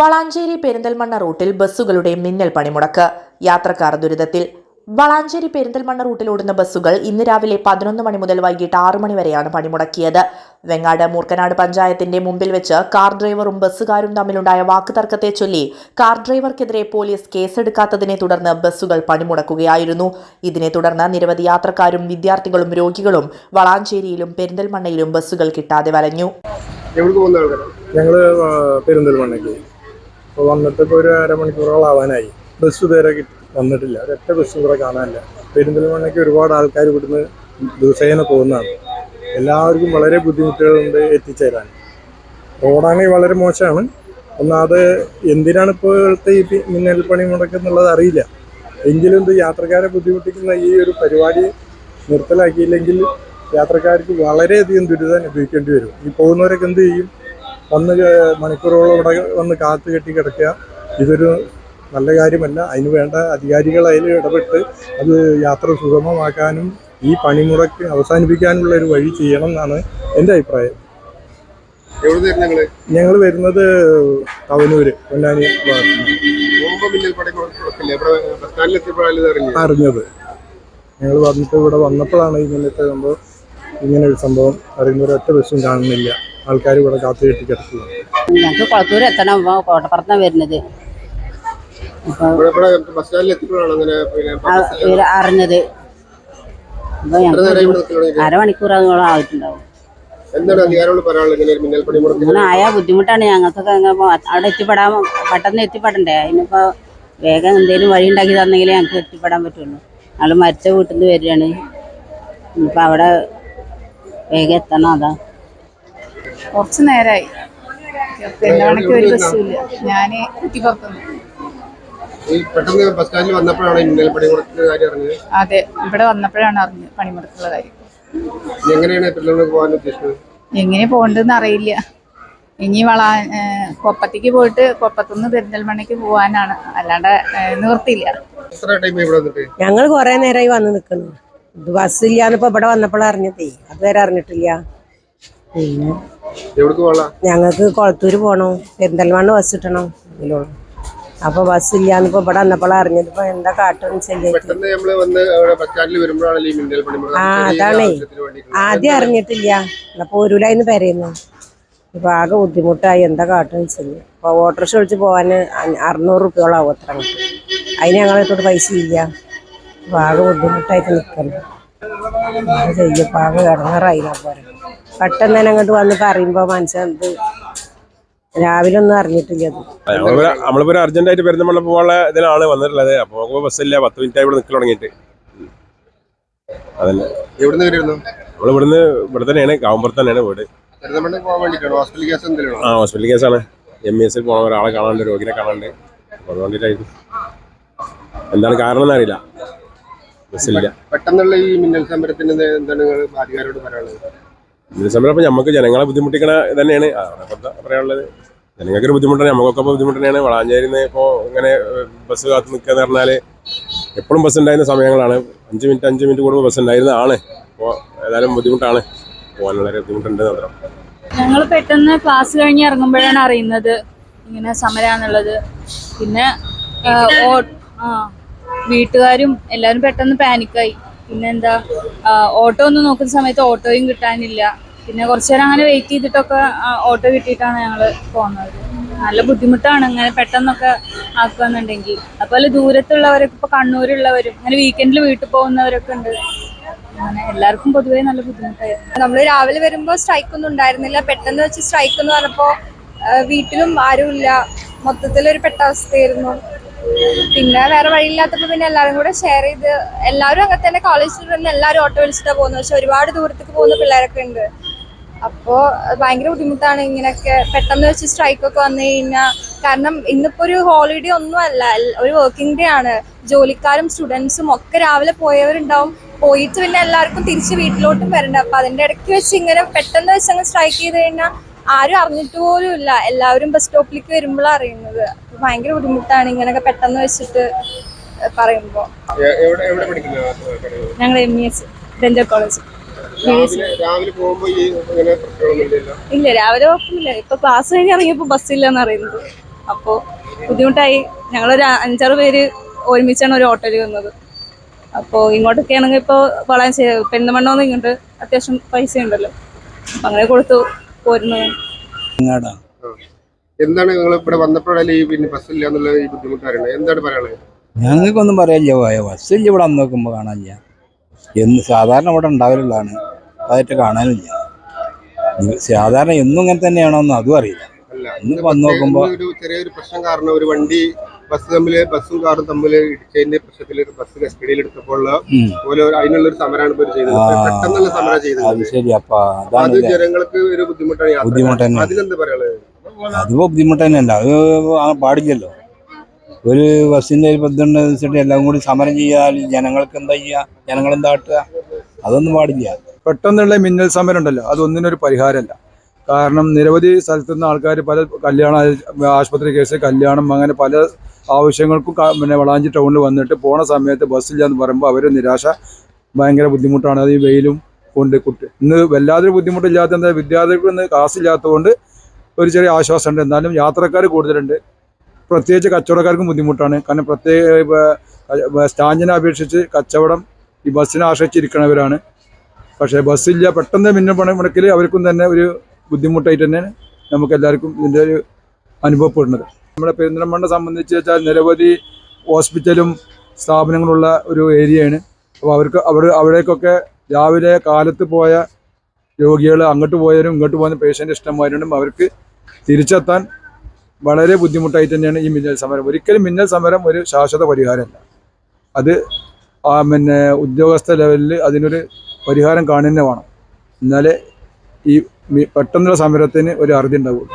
വളാഞ്ചേരി പെരിന്തൽമണ്ണ റൂട്ടിൽ ബസ്സുകളുടെ മിന്നൽ പണിമുടക്ക്. യാത്രക്കാർ ദുരിതത്തിൽ. വളാഞ്ചേരി പെരിന്തൽമണ്ണ റൂട്ടിൽ ഓടുന്ന ബസ്സുകൾ ഇന്ന് രാവിലെ പതിനൊന്ന് മണി മുതൽ വൈകിട്ട് ആറു മണി വരെയാണ് പണിമുടക്കിയത്. വെങ്ങാട് മൂർക്കനാട് പഞ്ചായത്തിന്റെ മുമ്പിൽ വെച്ച് കാർ ഡ്രൈവറും ബസ്സുകാരും തമ്മിലുണ്ടായ വാക്കുതർക്കത്തെ ചൊല്ലി കാർ ഡ്രൈവർക്കെതിരെ പോലീസ് കേസെടുക്കാത്തതിനെ തുടർന്ന് ബസ്സുകൾ പണിമുടക്കുകയായിരുന്നു. ഇതിനെ തുടർന്ന് നിരവധി യാത്രക്കാരും വിദ്യാർത്ഥികളും രോഗികളും വളാഞ്ചേരിയിലും പെരിന്തൽമണ്ണയിലും ബസ്സുകൾ കിട്ടാതെ വലഞ്ഞു. ഞങ്ങൾ പെരിന്തൽമണ്ണയ്ക്ക്. ഇപ്പോൾ വന്നിട്ട് ഇപ്പോൾ ഒരു അരമണിക്കൂറോളം ആവാനായി ബസ് ഇതുവരെ വന്നിട്ടില്ല. ഒരൊറ്റ ബസ് ഇവിടെ കാണാനില്ല. പെരിന്തൽമണ്ണയ്ക്ക് ഒരുപാട് ആൾക്കാർ ഇവിടുന്ന് ദിവസേന പോകുന്നതാണ്. എല്ലാവർക്കും വളരെ ബുദ്ധിമുട്ടുകളുണ്ട് എത്തിച്ചേരാൻ. റോഡാണെങ്കിൽ വളരെ മോശമാണ്. ഒന്നാമത് എന്തിനാണ് ഇപ്പോഴത്തെ ഈ മിന്നൽ പണി മുടക്കുന്നുള്ളത് അറിയില്ല. എങ്കിലും ഇത് യാത്രക്കാരെ ബുദ്ധിമുട്ടിക്കുന്ന ഈ ഒരു പരിപാടി നിർത്തലാക്കിയില്ലെങ്കിൽ യാത്രക്കാർക്ക് വളരെയധികം ദുരിതം അനുഭവിക്കേണ്ടി വരും. ഈ പോകുന്നവരൊക്കെ എന്ത് ചെയ്യും? വന്ന് മണിക്കൂറുകളോളം ഇവിടെ വന്ന് കാത്തു കെട്ടി കിടക്കുക. ഇതൊരു നല്ല കാര്യമല്ല. അതിന് വേണ്ട അധികാരികൾ അതിൽ ഇടപെട്ട് അത് യാത്ര സുഗമമാക്കാനും ഈ പണിമുടക്ക് അവസാനിപ്പിക്കാനുള്ള ഒരു വഴി ചെയ്യണം എന്നാണ് എന്റെ അഭിപ്രായം. ഞങ്ങൾ വരുന്നത് തവനൂര് പൊന്നാനി അറിഞ്ഞത്? ഞങ്ങൾ വന്നിട്ട് ഇവിടെ വന്നപ്പോഴാണ് ഇങ്ങനത്തെ സംഭവം ഇങ്ങനെ ഒരു സംഭവം അറിയുന്ന ഒരൊറ്റ ബസ്സും കാണുന്നില്ല. ആൾക്കാർ ഇവിടെ കാത്തു കെട്ടി കിടക്കുന്നത് ഞങ്ങൾക്ക് കുളത്തൂർ എത്തണം കോട്ടപ്പുറത്താണ് വരുന്നത്. അറിഞ്ഞത്. അരമണിക്കൂറോളം ആയിട്ടുണ്ടാവും. ആയാൽ ബുദ്ധിമുട്ടാണ് ഞങ്ങൾക്കൊക്കെ അവിടെ എത്തിപ്പെടാൻ പെട്ടെന്ന് എത്തിപ്പെടണ്ടേ? അതിനിപ്പോ വേഗം എന്തെങ്കിലും വഴി ഉണ്ടാക്കി തന്നെങ്കിലേ ഞങ്ങൾക്ക് എത്തിപ്പെടാൻ പറ്റുള്ളൂ. ഞങ്ങൾ മരിച്ച വീട്ടിൽ നിന്ന് വരികയാണ്. ഇനിയിപ്പോ അവിടെ വേഗം എത്തണം അതാ. കുറച്ച് നേരമായി മണിക്ക് ഒരു ഞാൻ കുറ്റിപ്പുറത്തുനിന്ന് വന്നപ്പോഴാണ് അതെ ഇവിടെ വന്നപ്പോഴാണ് അറിഞ്ഞത് പണിമുടക്കുള്ള കാര്യം. എങ്ങനെ പോകണ്ടെന്ന് അറിയില്ല. ഇനി വള കൊപ്പത്തേക്ക് പോയിട്ട് കൊപ്പത്തുനിന്ന് പെരിന്തൽമണ്ണയ്ക്ക് പോകാനാണ്. അല്ലാണ്ട് നിവർത്തിയില്ല ഞങ്ങൾ കുറെ നേരമായി വന്ന് നിൽക്കുന്നു ബസ് ഇല്ലാന്നിപ്പോ ഇപ്പൊ ഇവിടെ വന്നപ്പോൾ അറിഞ്ഞതേ. അതുവരെ അറിഞ്ഞിട്ടില്ല. ഞങ്ങൾക്ക് കൊളത്തൂര് പോകണം പെരിന്തൽമണ്ണ ബസ് കിട്ടണം. ഇതിലുള്ളൂ അപ്പൊ ബസ്സില്ലാന്ന് ഇപ്പൊ ഇവിടെ വന്നപ്പോൾ അറിഞ്ഞത് ഇപ്പൊ എന്താ കാട്ടും ബസ് ആ അതാണേ. ആദ്യം അറിഞ്ഞിട്ടില്ല. അപ്പൊ ഒരുലായിന്ന് പെരയുന്നു ഇപ്പൊ ആകെ ബുദ്ധിമുട്ടായി. എന്താ കാട്ടും ചെയ്യും ഇപ്പൊ ഓട്ടോറിക്ഷ വിളിച്ച് പോവാൻ അറുന്നൂറ് റുപ്യോളാവും അത്ര അതിന് അതിന് തൊട്ട് പൈസ ഇല്ല. അപ്പൊ ആകെ ബുദ്ധിമുട്ടായിട്ട് നിൽക്കുന്നു എന്താ ചെയ്യും ഇപ്പൊ ആകെ ഇടങ്ങാറായി പോരെ. പെട്ടെന്ന് തന്നെ അങ്ങോട്ട് വന്ന് പറയുമ്പോൾ മനസ്സിലത് രാവിലെ ഒന്നും അറിഞ്ഞിട്ടില്ല അത്. നമ്മളിപ്പോ അർജന്റ് ആയിട്ട് വരുന്ന പോകാനുള്ള ഇതിലാണ് വന്നിട്ടുള്ളത്. അപ്പൊ നോക്കുമ്പോ ബസ്സില്ല പത്ത് മിനിറ്റ് ആയി ഇവിടെ നിൽക്കൽ തുടങ്ങിയിട്ട്. അതന്നെ. നമ്മൾ ഇവിടുന്ന് ഇവിടെ തന്നെയാണ് കാവുമ്പുറത്ത് തന്നെയാണ് വീട്. ആ ഹോസ്പിറ്റൽ കേസാണ്. എം ഇ എസിൽ പോണ ഒരാളെ കാണാണ്ട് രോഗിനെ കാണാണ്ട് അതുകൊണ്ടിട്ടായിരുന്നു എന്താണ് കാരണം എന്ന് അറിയില്ല. ബസ്സില്ല. പെട്ടെന്നുള്ള ഈ മിന്നൽ സമരത്തിന് എന്ത് എന്താണ് അധികാരോട് പറയാനുള്ളത്? മിന്നൽ സമരം അപ്പൊ നമുക്ക് ജനങ്ങളെ ബുദ്ധിമുട്ടിക്കണ തന്നെയാണ് പറയാനുള്ളത്? ജനങ്ങൾക്ക് ഒരു ബുദ്ധിമുട്ടാണ്. നമുക്കൊക്കെ ബുദ്ധിമുട്ട് തന്നെയാണ്. ഇപ്പോ ഇപ്പോൾ ഇങ്ങനെ ബസ് കാത്ത് നിൽക്കുക എന്ന് പറഞ്ഞാൽ എപ്പോഴും ബസ് ഉണ്ടായിരുന്ന സമയങ്ങളാണ്. അഞ്ച് മിനിറ്റ് അഞ്ച് മിനിറ്റ് കൂടുമ്പോൾ ബസ് ഉണ്ടായിരുന്നതാണ് അപ്പോൾ ഏതായാലും ബുദ്ധിമുട്ടാണ്. പോകാനുള്ള വളരെ ബുദ്ധിമുട്ടുണ്ട് മാത്രം. ഞങ്ങൾ പെട്ടെന്ന് ക്ലാസ് കഴിഞ്ഞ് ഇറങ്ങുമ്പോഴാണ് അറിയുന്നത് ഇങ്ങനെ സമരാന്നുള്ളത്. പിന്നെ ഓ- ആ. വീട്ടുകാരും എല്ലാവരും പെട്ടെന്ന് പാനിക്കായി. പിന്നെന്താ ഓട്ടോ ഒന്ന് നോക്കുന്ന സമയത്ത് ഓട്ടോയും കിട്ടാനില്ല. പിന്നെ കുറച്ചു നേരം അങ്ങനെ വെയിറ്റ് ചെയ്തിട്ടൊക്കെ ഓട്ടോ കിട്ടിയിട്ടാണ് ഞങ്ങൾ പോകുന്നത് നല്ല ബുദ്ധിമുട്ടാണ് ഇങ്ങനെ പെട്ടെന്നൊക്കെ ആക്കുകയെന്നുണ്ടെങ്കിൽ അതുപോലെ ദൂരത്തുള്ളവരൊക്കെ ഇപ്പോൾ കണ്ണൂരുള്ളവരും അങ്ങനെ വീക്കെൻഡിൽ വീട്ടിൽ പോകുന്നവരൊക്കെ ഉണ്ട്. അങ്ങനെ എല്ലാവർക്കും പൊതുവേ നല്ല ബുദ്ധിമുട്ടായിരുന്നു. നമ്മൾ രാവിലെ വരുമ്പോൾ സ്ട്രൈക്ക് ഒന്നും ഉണ്ടായിരുന്നില്ല. പെട്ടെന്ന് വെച്ച് സ്ട്രൈക്ക് എന്ന് പറഞ്ഞപ്പോൾ വീട്ടിലും ആരുമില്ല. മൊത്തത്തിലൊരു പെട്ട അവസ്ഥയായിരുന്നു. പിന്നെ വേറെ വഴിയില്ലാത്തപ്പോൾ പിന്നെ എല്ലാവരും കൂടെ ഷെയർ ചെയ്ത് എല്ലാവരും അങ്ങനെ തന്നെ കോളേജിൽ നിന്ന് എല്ലാവരും ഓട്ടോ വിളിച്ചിട്ടാണ് പോകുന്നത് പക്ഷെ ഒരുപാട് ദൂരത്തേക്ക് പോകുന്ന പിള്ളേരൊക്കെ ഉണ്ട്. അപ്പോൾ ഭയങ്കര ബുദ്ധിമുട്ടാണ് ഇങ്ങനെയൊക്കെ പെട്ടെന്ന് വെച്ച് സ്ട്രൈക്ക് ഒക്കെ വന്നു കഴിഞ്ഞാൽ കാരണം ഇന്നിപ്പോ ഒരു ഹോളിഡേ ഒന്നുമല്ല ഒരു വർക്കിംഗ് ഡേ ആണ്. ജോലിക്കാരും സ്റ്റുഡൻസും ഒക്കെ രാവിലെ പോയവരുണ്ടാവും. പോയിട്ട് പിന്നെ എല്ലാവർക്കും തിരിച്ച് വീട്ടിലോട്ടും വരണ്ട. അപ്പൊ അതിന്റെ ഇടയ്ക്ക് വെച്ച് ഇങ്ങനെ പെട്ടെന്ന് വെച്ച് അങ്ങ് സ്ട്രൈക്ക് ചെയ്ത് കഴിഞ്ഞാൽ ആരും അറിഞ്ഞിട്ട് പോലും ഇല്ല. എല്ലാവരും ബസ് സ്റ്റോപ്പിലേക്ക് വരുമ്പോഴാണ് അറിയുന്നത്. അപ്പൊ ഭയങ്കര ബുദ്ധിമുട്ടാണ് ഇങ്ങനെയൊക്കെ പെട്ടെന്ന് വെച്ചിട്ട് പറയുമ്പോ. എവിടെ എവിടെ പഠിക്കുന്ന ഞങ്ങൾ M E S dental college. ഇല്ല രാവിലെ കുഴപ്പമില്ല ഇപ്പൊ ക്ലാസ് കഴിഞ്ഞ് ഇറങ്ങിയപ്പോ ബസ്സില്ലെന്ന് അറിയുന്നത് അപ്പോൾ ബുദ്ധിമുട്ടായി. ഞങ്ങളൊരു അഞ്ചാറ് പേര് ഒരുമിച്ചാണ് ഒരു ഓട്ടോയിൽ വന്നത് അപ്പോൾ ഇങ്ങോട്ടൊക്കെ ആണെങ്കിൽ ഇപ്പോൾ വളാഞ്ചേരി പെരുന്തമണ്ണോന്ന് ഇങ്ങോട്ട് അത്യാവശ്യം പൈസ ഉണ്ടല്ലോ അപ്പം അങ്ങനെ കൊടുത്തു പോരുന്നത് എന്താണ് നിങ്ങൾ ഇവിടെ വന്നപ്പോഴല്ലേ ഈ പിന്നെ ബസ്സില്ല എന്നുള്ള ഈ ബുദ്ധിമുട്ട് അറിയണത് എന്താണ് പറയാനുള്ളത് ഞങ്ങൾക്കൊന്നും പറയാനില്ല പോയ ബസ്സില്ല ഇവിടെ അന്ന് നോക്കുമ്പോൾ കാണാനില്ല. എന്ന് സാധാരണ ഇവിടെ ഉണ്ടാവലുള്ളതാണ്. അതായിട്ട് കാണാനില്ല. സാധാരണ എന്നും ഇങ്ങനെ തന്നെയാണോന്ന് അതും അറിയില്ല. ഇന്ന് വന്ന് പ്രത്യേക- ഒരു ചെറിയൊരു പ്രശ്നം കാരണം ഒരു വണ്ടി ബസ് തമ്മിൽ ബസ്സും കാറും തമ്മിൽ ഇടിച്ചതിന്റെ പ്രശ്നത്തിൽ ബസ് കസ്റ്റഡിയിൽ എടുത്തപ്പോൾ. പോലെ അതിനുള്ള ഒരു സമരമാണ് ഇവർ ചെയ്തത്. പെട്ടെന്നുള്ള സമരം അത് ചെയ്തത് ശരി അപ്പൊ അത് ജനങ്ങൾക്ക് ഒരു ബുദ്ധിമുട്ടാണ്. അതിലെന്ത് പറയാനുള്ളത്? അതിപ്പോ ബുദ്ധിമുട്ട് തന്നെയല്ല അത് പാടില്ലല്ലോ. ഒരു ബസ്സിന്റെ ഒരു വെച്ചിട്ട് എല്ലാം കൂടി സമരം ചെയ്യാൻ ജനങ്ങൾക്ക് എന്താ ചെയ്യുക ജനങ്ങൾ എന്താ അതൊന്നും പാടില്ല. പെട്ടെന്നുള്ള മിന്നൽ സമരം ഉണ്ടല്ലോ അതൊന്നിനൊരു പരിഹാരമല്ല. കാരണം നിരവധി സ്ഥലത്തു നിന്ന് ആൾക്കാർ പല കല്യാണ ആശുപത്രി കേസ് കല്യാണം അങ്ങനെ പല ആവശ്യങ്ങൾക്കും പിന്നെ വളാഞ്ചി ടൗണിൽ വന്നിട്ട് പോണ സമയത്ത് ബസ്സില്ലാന്ന് പറയുമ്പോൾ അവർ നിരാശ ഭയങ്കര ബുദ്ധിമുട്ടാണ്. അത് ഈ വെയിലും കൊണ്ട് കുട്ടി. ഇന്ന് വല്ലാതൊരു ബുദ്ധിമുട്ടില്ലാത്ത എന്താ വിദ്യാർത്ഥികൾക്ക് ഇന്ന് ക്ലാസ് ഇല്ലാത്തതുകൊണ്ട് ഒരു ചെറിയ ആശ്വാസമുണ്ട്. എന്നാലും യാത്രക്കാർ കൂടുതലുണ്ട്. പ്രത്യേകിച്ച് കച്ചവടക്കാർക്കും ബുദ്ധിമുട്ടാണ്. കാരണം പ്രത്യേക സ്റ്റാൻഡിനെ അപേക്ഷിച്ച് കച്ചവടം ഈ ബസ്സിനെ ആശ്രയിച്ചിരിക്കുന്നവരാണ്. പക്ഷേ ബസ്സില്ല പെട്ടെന്ന് മിന്നും പണം മുടക്കിൽ അവർക്കും തന്നെ ഒരു ബുദ്ധിമുട്ടായിട്ട് തന്നെയാണ് നമുക്ക് എല്ലാവർക്കും ഇതിന്റെ ഒരു അനുഭവപ്പെടുന്നത്. നമ്മുടെ പെരിന്തൽമണ്ണ സംബന്ധിച്ച് വെച്ചാൽ നിരവധി ഹോസ്പിറ്റലും സ്ഥാപനങ്ങളുള്ള ഒരു ഏരിയയാണ്. അപ്പോൾ അവർക്ക് അവിടെ അവിടേക്കൊക്കെ രാവിലെ കാലത്ത് പോയ രോഗികൾ അങ്ങോട്ട് പോയവരും ഇങ്ങോട്ട് പോകുന്ന പേഷ്യന്റ് ഇഷ്ടംമാരുണ്ടും. അവർക്ക് തിരിച്ചെത്താൻ വളരെ ബുദ്ധിമുട്ടായി തന്നെയാണ് ഈ മിന്നൽ സമരം. ഒരിക്കലും മിന്നൽ സമരം ഒരു ശാശ്വത പരിഹാരമല്ല. അത് പിന്നെ ഉദ്യോഗസ്ഥ ലെവലിൽ അതിനൊരു പരിഹാരം കാണുന്നേ വേണം. എന്നാലേ ഈ പെട്ടെന്നുള്ള സമരത്തിന് ഒരു അറുതി ഉണ്ടാവുള്ളൂ.